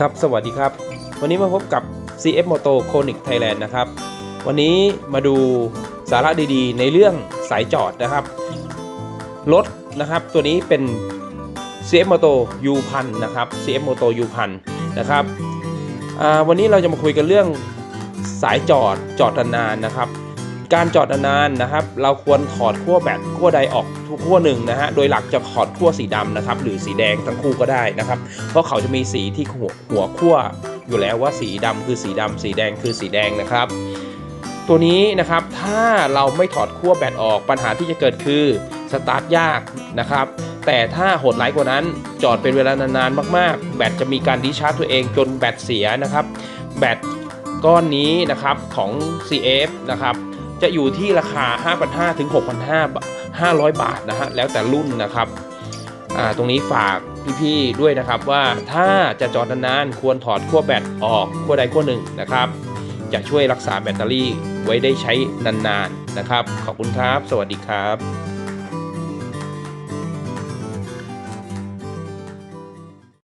ครับ สวัสดีครับ วันนี้มาพบกับ CF Moto Conic Thailand นะครับ วันนี้มาดูสาระดีๆ ในเรื่องสายจอดนะครับ รถนะครับ ตัวนี้เป็น CF Moto U พันนะครับ CF Moto U พันนะครับอ่าวันนี้เราจะมาคุยกันเรื่องสายจอดจอดนานๆนะครับ การจอดนานๆนะครับ เราควรถอดขั้วแบตขั้วใดออกทุกขั้วหนึ่งนะฮะโดยหลักจะถอดขั้วสีดำนะครับหรือสีแดงทั้งคู่ก็ได้นะครับ เพราะเขาจะมีสีที่หัวหัวขั้วอยู่แล้วว่าสีดำคือสีดำสีแดงคือสีแดงนะครับ ตัวนี้นะครับถ้าเราไม่ถอดขั้วแบตออกปัญหาที่จะเกิดคือสตาร์ทยากนะครับแต่ถ้าโหดร้ายกว่านั้นจอดเป็นเวลานานๆมากๆ แบตจะมีการดิชาร์จตัวเองจนแบตเสียนะครับ แบตก้อนนี้นะครับของ CF นะครับ จะอยู่ที่ราคา 5,500 ถึง6,500 500 บาทนะฮะ แล้วแต่รุ่นนะครับอ่าตรงนี้ฝากพี่ๆด้วยนะครับว่าถ้าจะจอดนานๆควรถอดขั้วแบตออกขั้วใดขั้วหนึ่งนะครับ จะช่วยรักษาแบตเตอรี่ไว้ได้ใช้นานๆนะครับ ขอบคุณครับ สวัสดีครับ